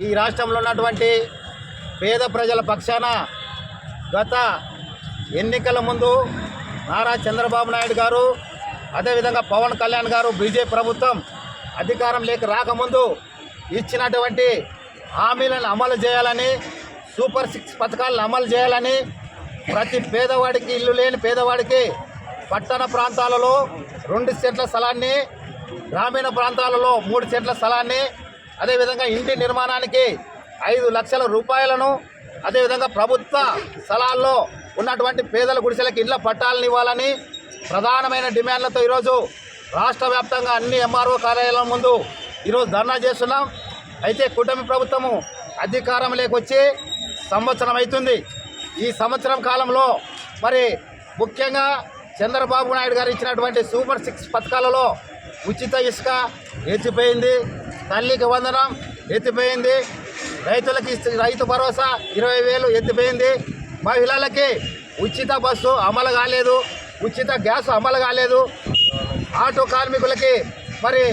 ఈ రాష్ట్రంలో ఉన్నటువంటి పేద ప్రజల పక్షాన గత ఎన్నికల ముందు నారా చంద్రబాబు నాయుడు గారు అదేవిధంగా పవన్ కళ్యాణ్ గారు బీజేపీ ప్రభుత్వం అధికారం లేక రాకముందు ఇచ్చినటువంటి హామీలను అమలు చేయాలని సూపర్ సిక్స్ పథకాలను అమలు చేయాలని ప్రతి పేదవాడికి ఇల్లు లేని పేదవాడికి పట్టణ ప్రాంతాలలో రెండు సెంట్ల స్థలాన్ని గ్రామీణ ప్రాంతాలలో మూడు సెంట్ల స్థలాన్ని అదేవిధంగా ఇంటి నిర్మాణానికి ఐదు లక్షల రూపాయలను అదేవిధంగా ప్రభుత్వ స్థలాల్లో ఉన్నటువంటి పేదల గుడిసెలకు ఇళ్ళ పట్టాలను ఇవ్వాలని ప్రధానమైన డిమాండ్లతో ఈరోజు రాష్ట్ర వ్యాప్తంగా అన్ని ఎంఆర్ఓ కార్యాలయాల ముందు ఈరోజు ధర్నా చేస్తున్నాం. అయితే కూటమి ప్రభుత్వము అధికారం లేకొచ్చి సంవత్సరం అవుతుంది ఈ సంవత్సరం కాలంలో మరి ముఖ్యంగా చంద్రబాబు నాయుడు గారు ఇచ్చినటువంటి సూపర్ సిక్స్ పథకాలలో ఉచిత ఇసుక ఎత్తిపోయింది తల్లికి వందనం ఎత్తిపోయింది. రైతులకి రైతు భరోసా ఇరవై వేలు ఎత్తిపోయింది. మహిళలకి ఉచిత బస్సు అమలు కాలేదు. ఉచిత గ్యాస్ అమలు కాలేదు. ఆటో కార్మికులకి మరి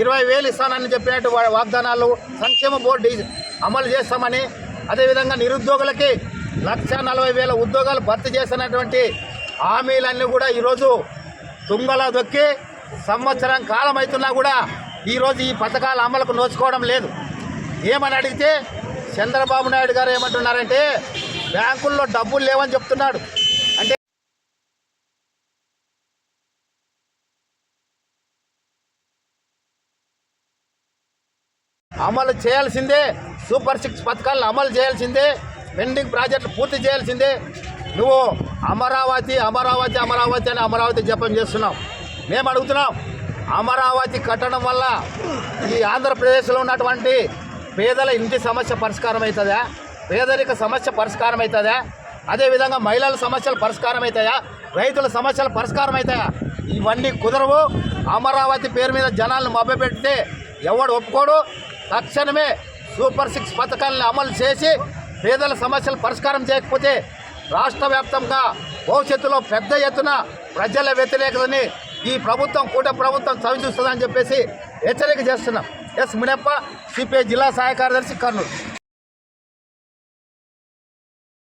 ఇరవై వేలు ఇస్తానని చెప్పినట్టు వాగ్దానాలు సంక్షేమ బోర్డు అమలు చేస్తామని అదేవిధంగా నిరుద్యోగులకి లక్ష నలభై వేల ఉద్యోగాలు భర్తీ చేస్తున్నటువంటి హామీలన్నీ కూడా ఈరోజు తుంగలో దొక్కి సంవత్సరం కాలం అవుతున్నా కూడా ఈరోజు ఈ పథకాల అమలుకు నోచుకోవడం లేదు. ఏమని అడిగితే చంద్రబాబు నాయుడు గారు ఏమంటున్నారంటే బ్యాంకుల్లో డబ్బులు లేవని చెప్తున్నాడు. అంటే అమలు చేయాల్సిందే సూపర్ సిక్స్ పథకాలను అమలు చేయాల్సిందే పెండింగ్ ప్రాజెక్టులు పూర్తి చేయాల్సిందే. నువ్వు అమరావతి అమరావతి అమరావతి అని అమరావతి జపం చేస్తున్నావు. మేము అడుగుతున్నాం అమరావతి కట్టడం వల్ల ఈ ఆంధ్రప్రదేశ్లో ఉన్నటువంటి పేదల ఇంటి సమస్య పరిష్కారం అవుతుందా పేదరిక సమస్య పరిష్కారం అవుతుందా అదేవిధంగా మహిళల సమస్యలు పరిష్కారం అవుతాయా రైతుల సమస్యలు పరిష్కారం అవుతాయా ఇవన్నీ కుదరవు. అమరావతి పేరు మీద జనాలను మభ్యపెడితే ఎవడు ఒప్పుకోడు. తక్షణమే సూపర్ సిక్స్ పథకాలను అమలు చేసి పేదల సమస్యలు పరిష్కారం చేయకపోతే రాష్ట్ర వ్యాప్తంగా భవిష్యత్తులో పెద్ద ఎత్తున ప్రజల వ్యతిరేకతని ఈ ప్రభుత్వం కూట ప్రభుత్వం చవి చూస్తుందని చెప్పేసి హెచ్చరిక చేస్తున్నాం. ఎస్ మునప్ప సిపిఐ జిల్లా సహాయ కార్యదర్శి కర్నూలు.